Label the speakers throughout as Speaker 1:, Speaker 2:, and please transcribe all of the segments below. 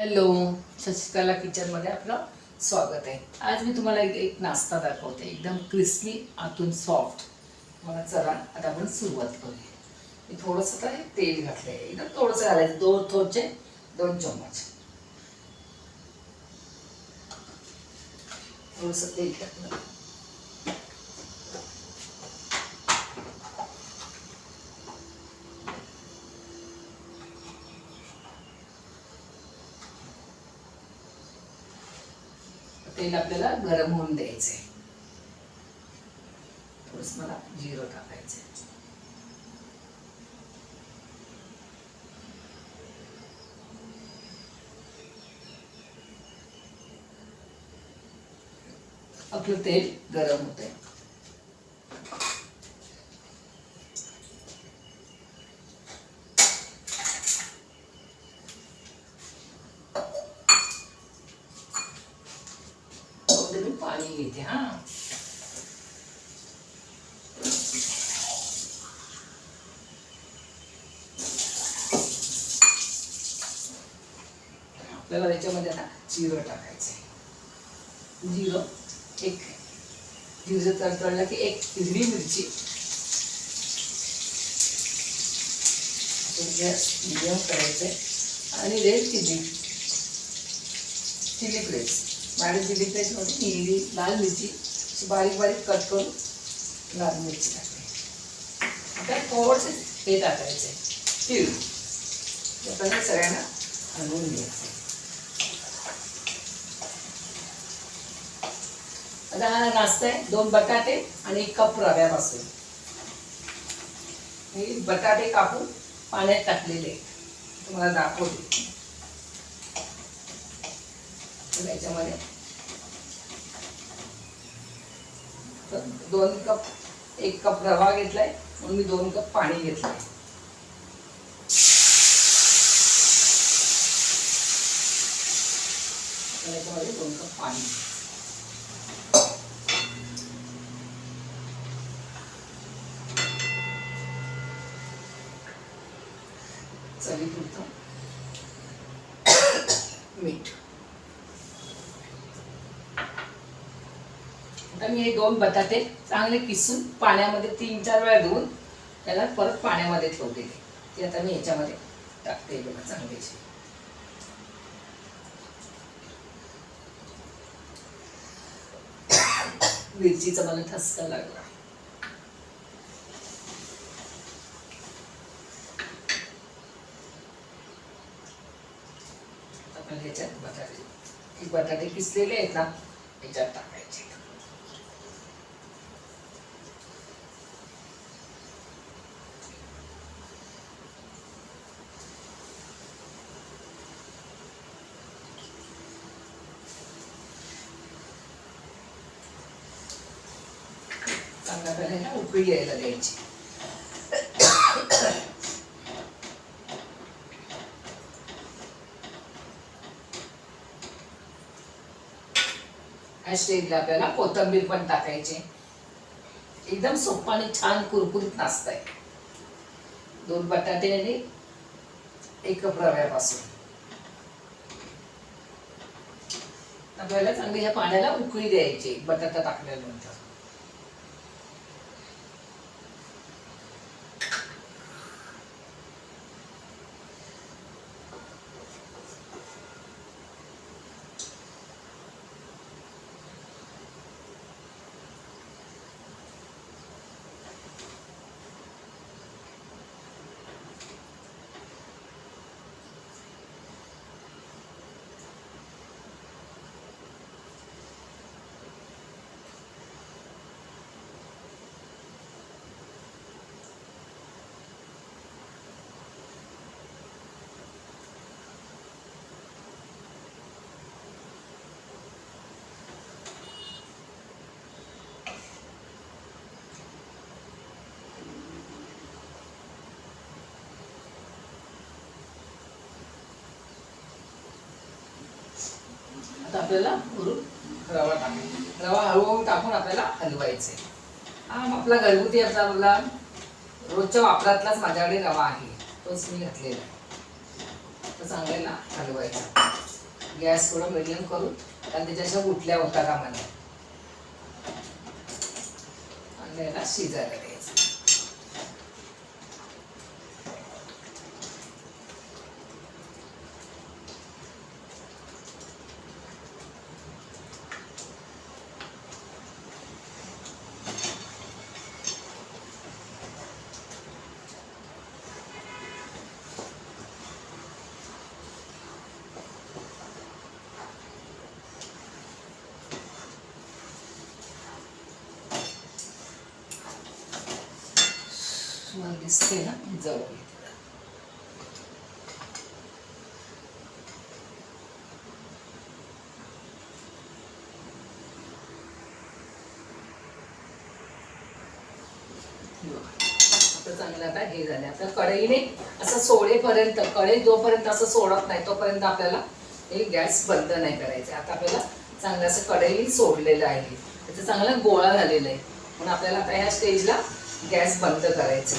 Speaker 1: Hello Shashikala किचनमध्ये आपलं स्वागत आहे. आज मी तुम्हाला एक एक नाश्ता दाखवते. एकदम क्रिस्पी आतून सॉफ्ट. मला चला आता आपण सुरुवात करूया. मी थोडंसं तर हे तेल घातलं आहे एकदम थोडंसं घालायचं. दोन थोडचे दोन चम्मच. थोडंसं तेल टाकलं. तेल आपल्याला गरम होऊन द्यायचंय. थोडस मला जिरं टाकायचंय. आपलं तेल गरम होत आहे त्यामध्ये मी पाणी घेते हा आपल्याला त्याच्यामध्ये आता जिरं टाकायचं जिरं एक. जिरं तळतळलं की एक हिरवी मिरची. गॅस मिडियम करायचं आणि रेड चिली. Chilli flakes. माझ्या चिली फ्लेक्समध्ये हिरवी लाल मिरची. अशी बारीक बारीक कट करून लाल मिरची टाकते आता थोडंसं हे टाकायचं आहे तीळ. ते सगळ्यांना हलवून घ्यायचं आता हा नाश्ता आहे. दोन बटाटे आणि एक कप रव्यापासून हे बटाटे कापून पाण्यात टाकलेले तुम्हाला दाखवते. याच्यामध्ये दोन कप एक कप रवा घेतलाय. म्हणून मी दोन कप पाणी घेतलंय. याच्यामध्ये दोन कप पाणी. चवीपुरतं मीठ. आता मी हे दोन बटाटे चांगले किसून पाण्यामध्ये तीन चार वेळा धुवून त्याला परत पाण्यामध्ये ठेवते. ते आता मी ह्याच्यामध्ये टाकते बघा चांगल्याचे मिरचीचा मला ठसका लागला. आपण ह्याच्यात बटाटे हे बटाटे किसलेले आहेत ना ह्याच्यात टाकायचे चांगल्या पहिल्यांदा उकळी यायला द्यायची स्टेजला आपल्याला कोथिंबीर पण टाकायची. एकदम सोपं आणि छान कुरकुरीत नाश्ता आहे. दोन बटाटे आणि एक कप रव्यापासून. आपल्याला चांगली ह्या पाण्याला उकळी द्यायची बटाटा टाकल्यानंतर. आता आपल्याला भरून रवा टाकायचा रवा हळूहळू टाकून आपल्याला हलवायचे. हा आपला घरगुती आपला आपला रोजच्या वापरातलाच माझ्याकडे रवा आहे. तोच मी घातलेला आहे. तर चांगल्याला हलवायचा. गॅस थोडं मिडियम करून कारण त्याच्या उठल्या होता कामा आणि याला शिजायला द्यायचं तुम्हाला दिसते ना जवळ हे आता चांगलं आता हे झालं. आता कढईने असं सोडेपर्यंत कढई जोपर्यंत असं सोडत नाही तोपर्यंत आपल्याला हे गॅस बंद नाही करायचं. आता आपल्याला चांगलं असं कढई सोडलेलं आहे. त्याचा चांगला गोळा झालेला आहे. म्हणून आपल्याला आता ह्या स्टेजला गॅस बंद करायचं.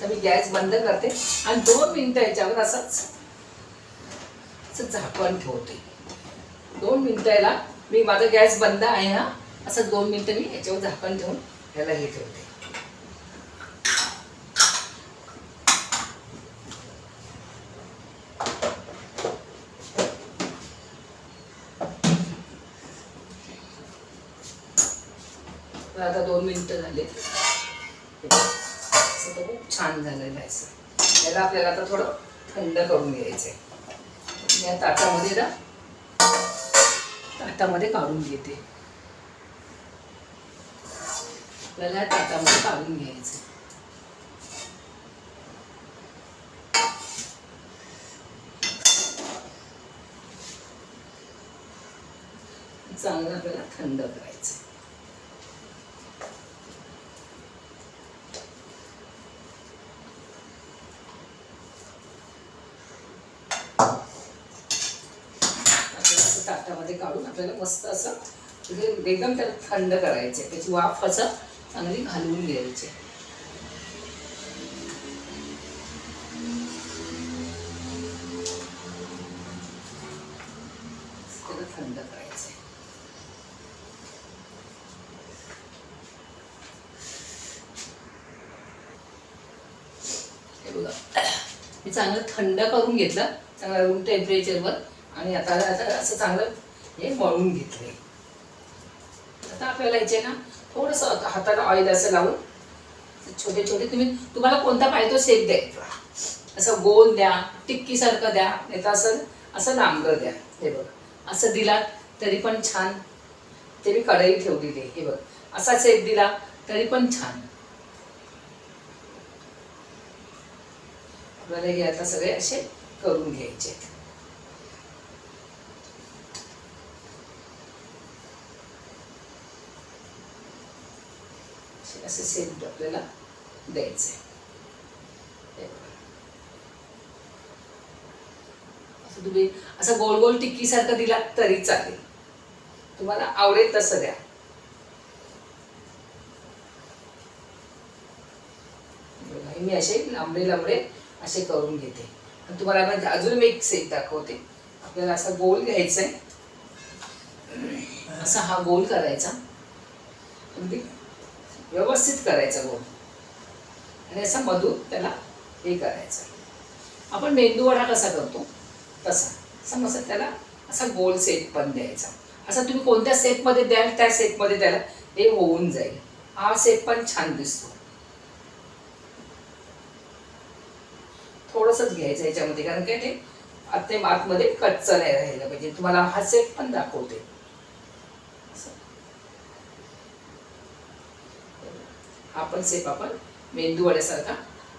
Speaker 1: तर मी गॅस बंद करते आणि दोन मिनटं याच्यावर असंच असं झाकण ठेवते. दोन मिनटं याला मी माझा गॅस बंद आहे हा. असं दोन मिनटं मी याच्यावर झाकण ठेवून याला हे ठेवते. आता दोन मिनटं झाले असं तर खूप छान झालेलं आहे असं त्याला आपल्याला आता थोडं थंड करून घ्यायचं आहे या ताटामध्ये ना ताटामध्ये काढून घेते. आपल्याला या ताटामध्ये काढून घ्यायचं चांगलं आपल्याला थंड करायचं आपल्याला असं ताटामध्ये काढून आपल्याला मस्त असं म्हणजे एकदम त्याला थंड करायचे. त्याची वाफ असं चांगली घालवून घ्यायची त्याला थंड करायचे हे बघा. मी चांगलं थंड करून घेतलं. चांगलं रूम टेम्परेचरवर आणि आता आता असं चांगलं हे मळून घेतले. आता आपल्याला याचे ना थोडंसं हाताला ऑइल असं लावून छोटे छोटे तुम्ही तुम्हाला कोणता पाहिजे तो शेप द्यायचा असं गोल द्या टिक्कीसारखं द्या नाही तर असं असं लांबगं द्या. हे बघ असं दिला तरी पण छान. ते मी कढई ठेवलेली आहे हे बघ. असा शेप दिला तरी पण छान. आपल्याला हे आता सगळे असे करून घ्यायचे आहेत. असे सेट आपल्याला द्यायचे असं तुम्ही असं गोल गोल टिक्की सारखं दिला तरी चालेल तुम्हाला आवडेल तसं द्या मी असे लांबडे लांबडे असे करून घेते आणि तुम्हाला आता अजून मी एक सेट दाखवते आपल्याला असा गोल घ्यायचा आहे असा हा गोल करायचा अगदी व्यवस्थित करायचा गोल आणि असा मधून त्याला हे करायचं. आपण मेंदू वडा कसा करतो? तसा. समजा त्याला असा गोल सेप पण द्यायचा. असा तुम्ही कोणत्या सेपमध्ये द्याल त्या सेपमध्ये त्याला हे होऊन जाईल. हा सेप पण छान दिसतो. थोडंसंच घ्यायचं याच्यामध्ये कारण काय ते आत आतमध्ये कच्चं नाही राहिलं पाहिजे. तुम्हाला हा सेप पण दाखवते. हा पण सेप आपण मेंदू वड्यासारखा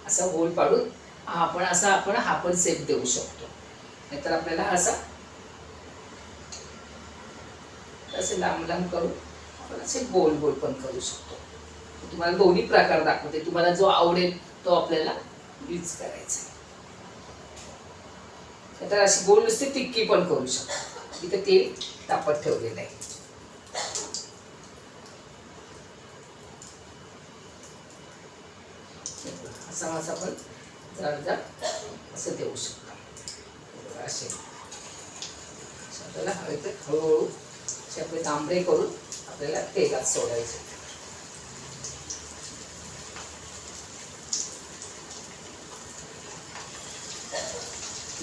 Speaker 1: असा गोल पाडून हा आपण असा आपण हा पण सेप देऊ शकतो. नाहीतर आपल्याला असा असे लांब लांब करून आपण असे गोल गोल पण करू शकतो. तुम्हाला दोन्ही प्रकार दाखवते. तुम्हाला जो आवडेल तो आपल्याला यूज करायचा तर अशी गोल नुसती टिक्की पण करू शकतो. इथं तेल तापत ठेवलेलं आहे. असा असा पण जड असं देऊ शकतो. असे. आपल्याला हवे तर हळूहळू असे आपले तांबडे करून आपल्याला तेलात सोडायचे.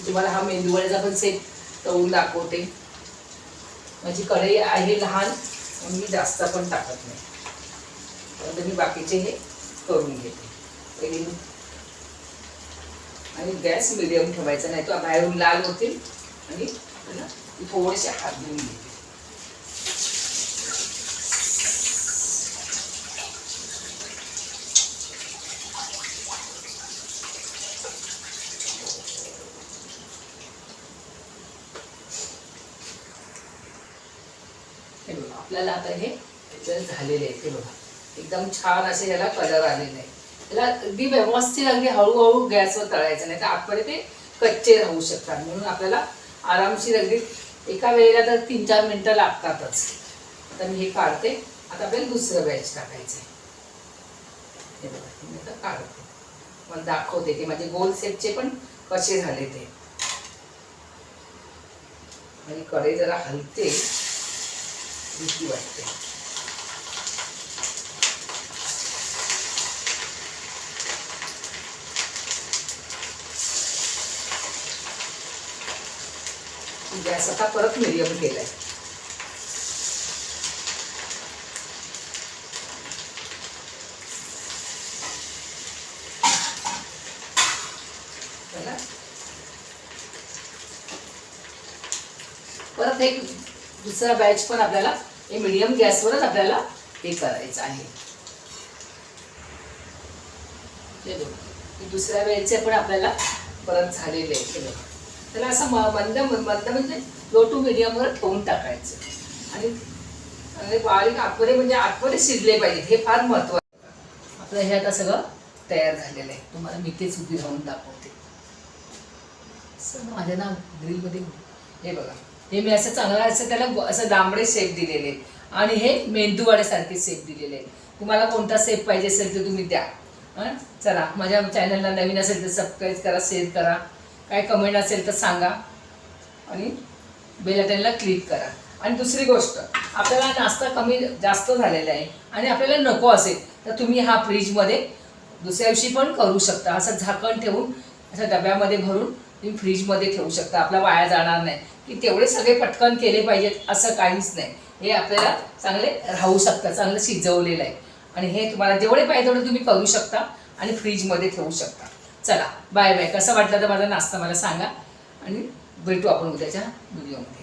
Speaker 1: तुम्हाला हा मेंदूवड्याचा पण सेट तळून दाखवते. माझी कढई आहे लहान मी जास्त पण टाकत नाही. परंतु मी बाकीचे हे करून घेते. आणि गॅस मिडियम ठेवायचा नाही तो बाहेरून लाल होतील आणि आपल्याला थोडेसे हात धुवून घेते आपल्याला आता हे झालेले आहे ते बघा. एकदम छान असे याला कलर आलेले आहे त्याला अगदी व्यवस्थित अगदी हळूहळू गॅसवर तळायचं नाही तर आतमध्ये ते कच्चे राहू शकतात. म्हणून आपल्याला आरामशीर अगदी एका वेळेला तर तीन चार मिनटं लागतातच. आता मी हे काढते. आता आपल्याला दुसरं बॅच टाकायचं आहे हे बघा मी आता काढते. मला दाखवते की माझे गोल सेटचे पण कसे झाले ते. आणि कडे जरा हलते भीती वाटते. म्हणजे गॅस आता परत मिडियम केलाय. परत एक दुसरा बॅच पण आपल्याला हे मिडियम गॅसवरच आपल्याला हे करायचं आहे. हे दुसऱ्या वेळेचे पण आपल्याला परत झालेले आहे. त्याला असं म- मंद मंद म्हणजे लो टू मिडियमवर ठेवून टाकायचं. आणि आणि बारीक आतमध्ये म्हणजे आतमध्ये शिजले पाहिजे हे फार महत्वाचं आपलं हे आता सगळं तयार झालेलं आहे. तुम्हाला मी तेच उभी राहून दाखवते. असं माझ्या ना ग्रीलमध्ये हे बघा. हे मी असं चांगलं असं त्याला असं दांबडे शेप दिलेले आणि हे मेंदूवाड्यासारखे शेप दिलेले आहेत. तुम्हाला कोणता शेप पाहिजे असेल तर तुम्ही द्या. हां? चला. माझ्या चॅनलला नवीन असेल तर सबस्क्राईब करा शेअर करा. काय कमेंट असेल तर सांगा. आणि बेल क्लिक करा. आणि दुसरी गोष्ट आपल्याला नाश्ता कमी जास्त झालेला आहे आणि आपल्याला नको असेल तर तुम्ही हा फ्रीजमध्ये दुसऱ्या दिवशी पण करू शकता. असं झाकण ठेवून असं डब्यामध्ये भरून तुम्ही फ्रीजमध्ये ठेवू शकता. आपला वाया जाणार नाही. की तेवढे सगळे पटकन केले पाहिजेत असं काहीच नाही. हे आपल्याला चांगले राहू शकतं चांगलं शिजवलेलं आहे. आणि हे तुम्हाला जेवढे पाहिजे तेवढे तुम्ही करू शकता आणि फ्रीजमध्ये ठेवू शकता. चला बाय बाय. कसं वाटलं तर माझा नाश्ता मला सांगा आणि भेटू आपण उद्याच्या व्हिडिओमध्ये.